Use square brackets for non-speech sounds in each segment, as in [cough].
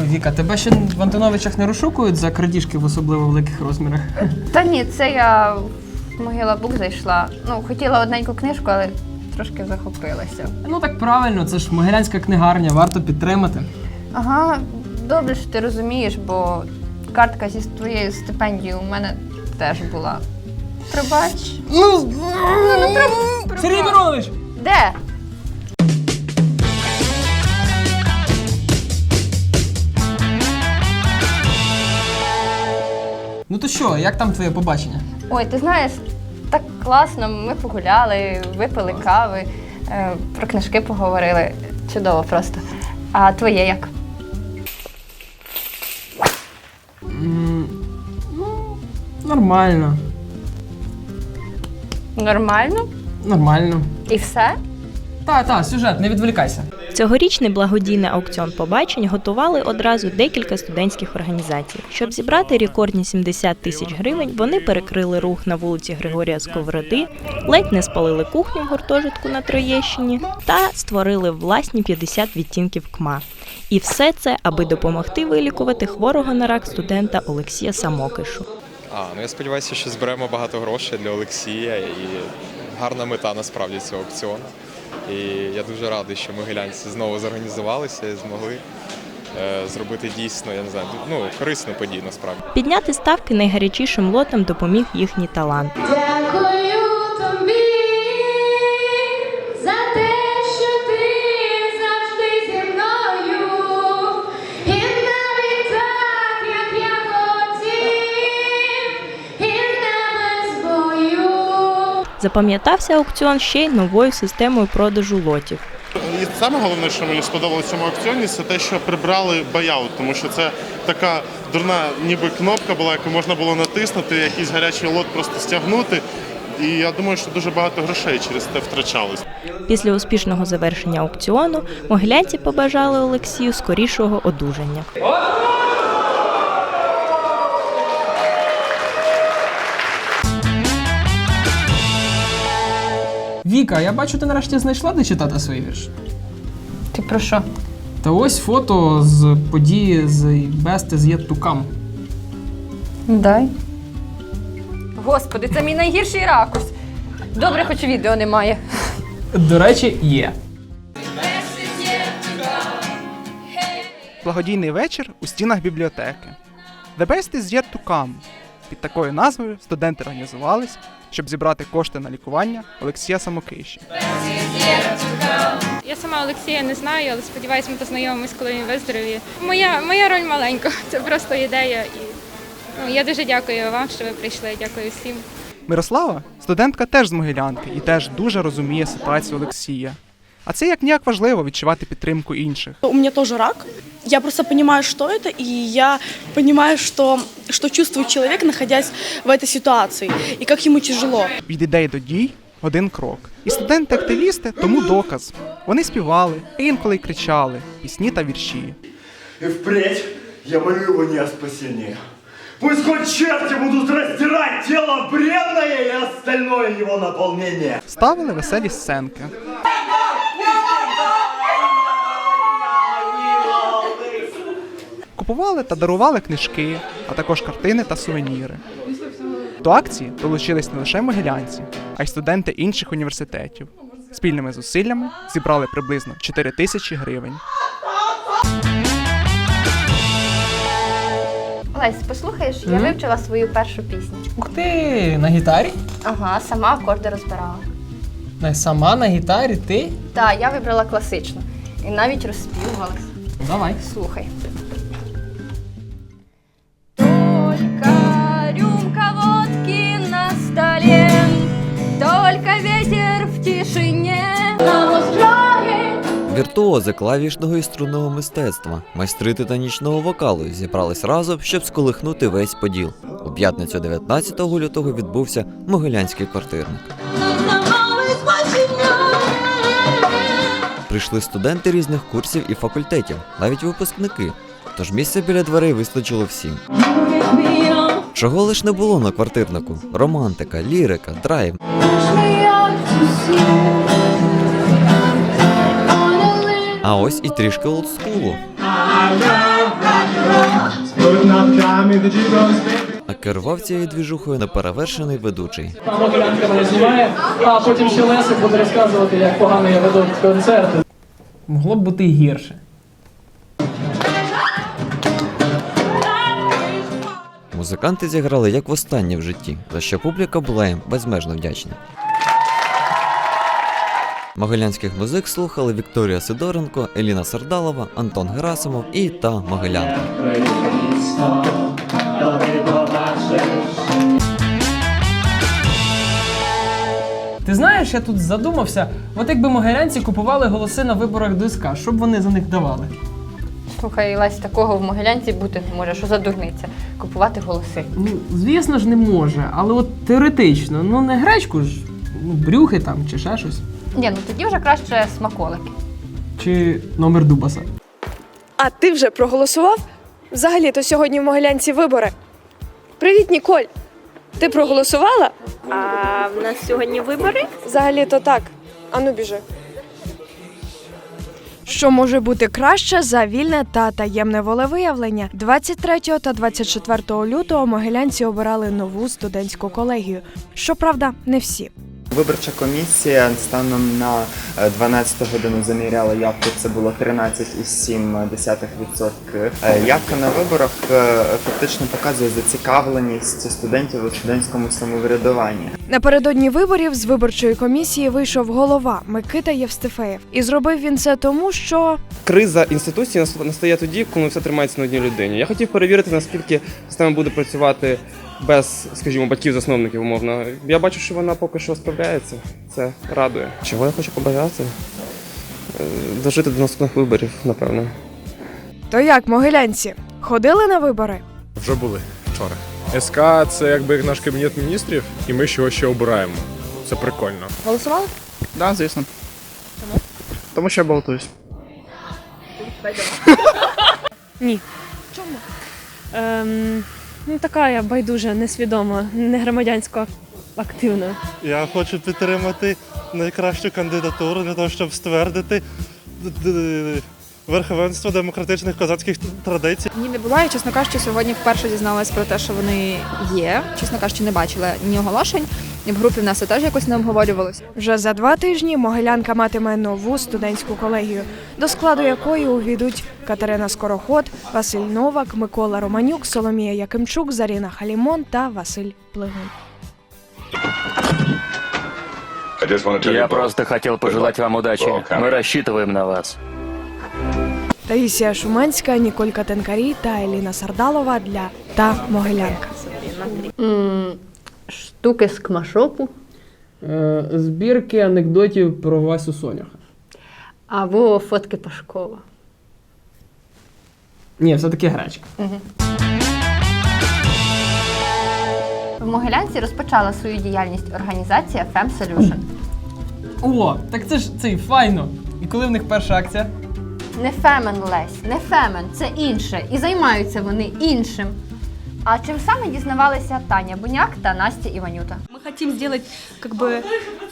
Ой, Віка, тебе ще в Антоновичах не розшукують за крадіжки в особливо великих розмірах. Та ні, це я в могила бук зайшла. Ну, хотіла одненьку книжку, але трошки захопилася. Ну так правильно, це ж Могилянська книгарня, варто підтримати. Ага, добре, що ти розумієш, бо картка зі твоєю стипендією у мене теж була. Пробач. Ну, Сергій Миронович! Де? Ну то що, як там твоє побачення? Ой, ти знаєш, так класно. Ми погуляли, випили кави, е, про книжки поговорили. Чудово просто. А твоє як? М, Ну, нормально. Нормально? Нормально. І все? Та, та, сюжет, не відволікайся. Цьогорічний благодійний аукціон побачень готували одразу декілька студентських організацій. Щоб зібрати рекордні 70 тисяч гривень, вони перекрили рух на вулиці Григорія Сковороди, ледь не спалили кухню в гуртожитку на Троєщині та створили власні 50 відтінків КМА. І все це, аби допомогти вилікувати хворого на рак студента Олексія Самокишу. А, ну я сподіваюся, що зберемо багато грошей для Олексія і гарна мета насправді цього аукціону. І я дуже радий, що могилянці знову зорганізувалися і змогли е, зробити дійсно, я не знаю, ну корисну подію насправді. Підняти ставки найгарячішим лотам допоміг їхній талант. Дякую Запам'ятався аукціон ще й новою системою продажу лотів. І саме головне, що мені сподобалося в цьому аукціоні, це те, що прибрали баяут, тому що це така дурна, ніби кнопка була, яку можна було натиснути, якийсь гарячий лот просто стягнути. І я думаю, що дуже багато грошей через це втрачалось. Після успішного завершення аукціону могилянці побажали Олексію скорішого одужання. Віка, я бачу, ти нарешті знайшла де читати свої вірші. Ти про що? Та ось фото з події з is yet to come. Дай. Господи, це мій найгірший ракурс. Добре, хоч відео немає. До речі, є. Благодійний вечір у стінах бібліотеки. The Best is yet to come. Під такою назвою студенти організувались, щоб зібрати кошти на лікування Олексія Самокиші. Я сама Олексія не знаю, але сподіваюся, ми познайомимось, коли він виздоровіє. Моя, моя роль маленька, [laughs] це просто ідея. І ну, я дуже дякую вам, що ви прийшли. Дякую всім. Мирослава студентка теж з Могилянки і теж дуже розуміє ситуацію Олексія. А це як ніяк важливо відчувати підтримку інших. У меня тоже рак. Я просто понимаю, что это, и я понимаю, что, что чувствует человек, находясь в этой ситуации, и как ему тяжело. Від ідей до дій один крок. І студенти-активісти тому доказ. Вони співали, а інколи й кричали пісні та вірші. И впредь я молю его не о спасении. Пусть хоть черти будут раздирать тело бренное и остальное его наполнение. Ставили веселі сценки. Купували та дарували книжки, а також картини та сувеніри. До акції долучились не лише могилянці, а й студенти інших університетів. Спільними зусиллями зібрали приблизно 4 тисячі гривень. Олесь, послухаєш, я Мгм. вивчила свою першу пісню. Ух ти, на гітарі? Ага, сама акорди розбирала. Не сама на гітарі, ти? Так, я вибрала класичну. І навіть розспівувалась. Давай. Слухай. Віртуози клавішного і струнного мистецтва, майстри титанічного вокалу зібрались разом, щоб сколихнути весь поділ. У п'ятницю 19 лютого відбувся Могилянський квартирник. Прийшли студенти різних курсів і факультетів, навіть випускники. Тож місця біля дверей вистачило всім. Чого лиш не було на квартирнику: романтика, лірика, драйв. А ось і трішки олдскулу. А керував цією двіжухою неперевершений ведучий. Могилянка мене знімає, а потім ще Лесик буде розказувати, як погано я веду концерти. Могло б бути і гірше. Музиканти зіграли як востаннє в житті, за що публіка була їм безмежно вдячна. Могилянських музик слухали Вікторія Сидоренко, Еліна Сардалова, Антон Герасимов і та Могилянка. Ти знаєш, я тут задумався, от якби могилянці купували голоси на виборах до СК, що б вони за них давали? Слухай, Лесь, такого в Могилянці бути не може. Що за дурниця? Купувати голоси. Ну, звісно ж, не може, але от теоретично, ну не гречку ж, ну, брюхи там чи ще щось. Ні, ну тоді вже краще смаколики. Чи номер Дубаса. А ти вже проголосував? Взагалі-то сьогодні в Могилянці вибори. Привіт, Ніколь! Ти проголосувала? А в нас сьогодні вибори? Взагалі-то так. Ану біжи. Що може бути краще за вільне та таємне волевиявлення? 23 та 24 лютого могилянці обирали нову студентську колегію. Щоправда, не всі. Виборча комісія станом на е, 12 годину заміряла явку. Це було 13,7%. Е, Явка на виборах е, фактично показує зацікавленість студентів у студентському самоврядуванні. Напередодні виборів з виборчої комісії вийшов голова Микита Євстифеєв. І зробив він це тому, що Криза інституції нас- настає тоді, коли все тримається на одній людині. Я хотів перевірити, наскільки система буде працювати без, скажімо, батьків-засновників, умовно. Я бачу, що вона поки що справляється. Це радує. Чого я хочу побажати? Е, Дожити до наступних виборів, напевно. то як могилянці ходили на вибори? Вже були вчора. СК це якби наш кабінет міністрів, і ми його ще обираємо. Це прикольно. Голосували? Так, звісно. Чому? Тому що я балотуюсь. Ні. Чому? Ем, ну, така я байдужа, несвідома, не громадянсько активна. Я хочу підтримати найкращу кандидатуру для того, щоб ствердити д- верховенство демократичних козацьких традицій. Ні, не була. Я, чесно кажучи, сьогодні вперше дізналась про те, що вони є. Чесно кажучи, не бачила ні оголошень, в групі в нас це теж якось не обговорювалося. Вже за два тижні Могилянка матиме нову студентську колегію, до складу якої увійдуть Катерина Скороход, Василь Новак, Микола Романюк, Соломія Якимчук, Заріна Халімон та Василь Плигун. Я просто хотел пожелать вам удачи. Мы рассчитываем на вас. Таїсія Шуманська, Ніколь Катенкарі та Еліна Сардалова для та Могилянка. Штуки з кмашоку Е, збірки анекдотів про Васю Соняха. або фотки Пашкова. Ні, все-таки гречка. В Могилянці розпочала свою діяльність організація Fem Solution. О, так це ж цей файно. І коли в них перша акція? Не фемен Лесь, не фемен, це інше. І займаються вони іншим. А чим саме дізнавалися Таня Буняк та Настя Іванюта? Мы хотим сделать как бы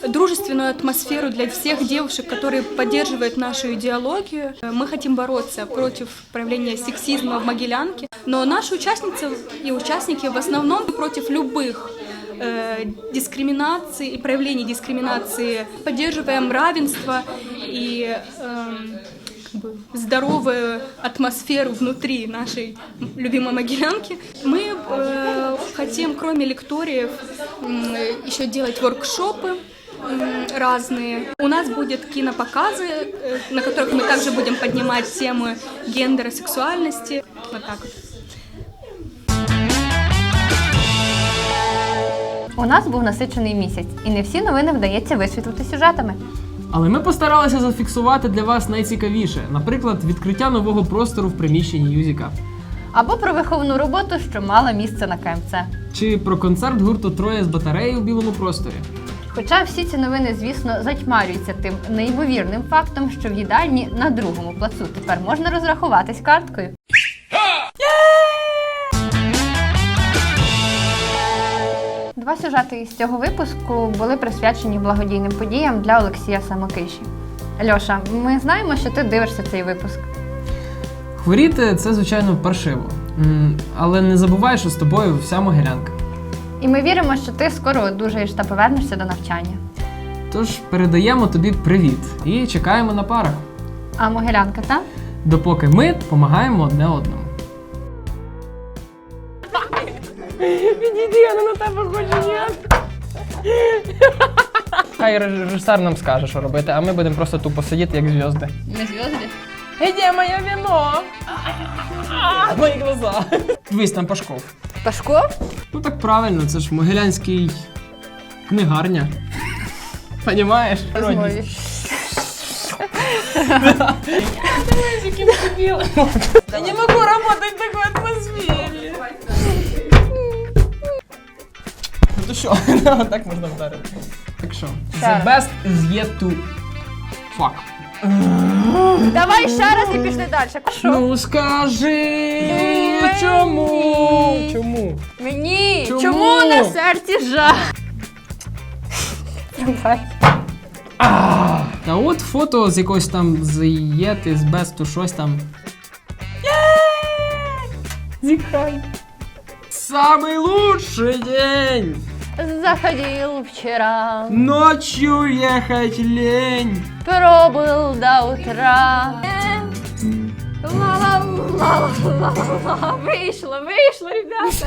дружественную атмосферу для всех девушек, которые поддерживают нашу идеологию. Мы хотим бороться против проявления сексизма в Могилянке, но наши участницы и участники в основном против любых э, дискриминаций и проявлений дискриминации. Поддерживаем равенство и эм, как бы здоровую атмосферу внутри нашей любимой Могилянки. Мы э, хотим, кроме лекториев, м, еще делать воркшопы м, разные. У нас будут кинопоказы, э, на которых мы также будем поднимать темы гендера, сексуальности. Вот так вот. У нас був насичений місяць, і не всі новини вдається висвітлити сюжетами. Але ми постаралися зафіксувати для вас найцікавіше, наприклад, відкриття нового простору в приміщенні Юзіка. Або про виховну роботу, що мала місце на КМЦ. Чи про концерт гурту Троє з батареї у білому просторі. Хоча всі ці новини, звісно, затьмарюються тим неймовірним фактом, що в їдальні на другому плацу тепер можна розрахуватись карткою. Два сюжети із цього випуску були присвячені благодійним подіям для Олексія Самокиші. Льоша, ми знаємо, що ти дивишся цей випуск. Хворіти це, звичайно, паршиво. Але не забувай, що з тобою вся могилянка. І ми віримо, що ти скоро одужаєш та повернешся до навчання. Тож передаємо тобі привіт і чекаємо на парах, А Могилянка, так? допоки ми допомагаємо одне одному. Відійди, я не на тебе хочу, ні. Хай режисер нам скаже, що робити, а ми будемо просто тупо сидіти, як зв'язки. Ми зв'язки? Где моє віно? Мої глаза. Дивись, там Пашков. Пашков? Ну так правильно, це ж могилянський книгарня. Понімаєш? Я не могу работать в такой атмосфере. [laughs] Ну то що, так можна вдарити. Так що, the best is yet to fuck. Давай ще раз і пішли далі. Ну скажи, чому? Чому? Мені Чому? чому на серці жах? Давай. Та от фото з якогось там з Єти, з Бесту, щось там. Зіхай. Самый лучший день! Заходил вчера, Ночью ехать лень. пробыл до утра. Ла-ла-ла-ла-ла-ла. Вышло, вышло, ребята.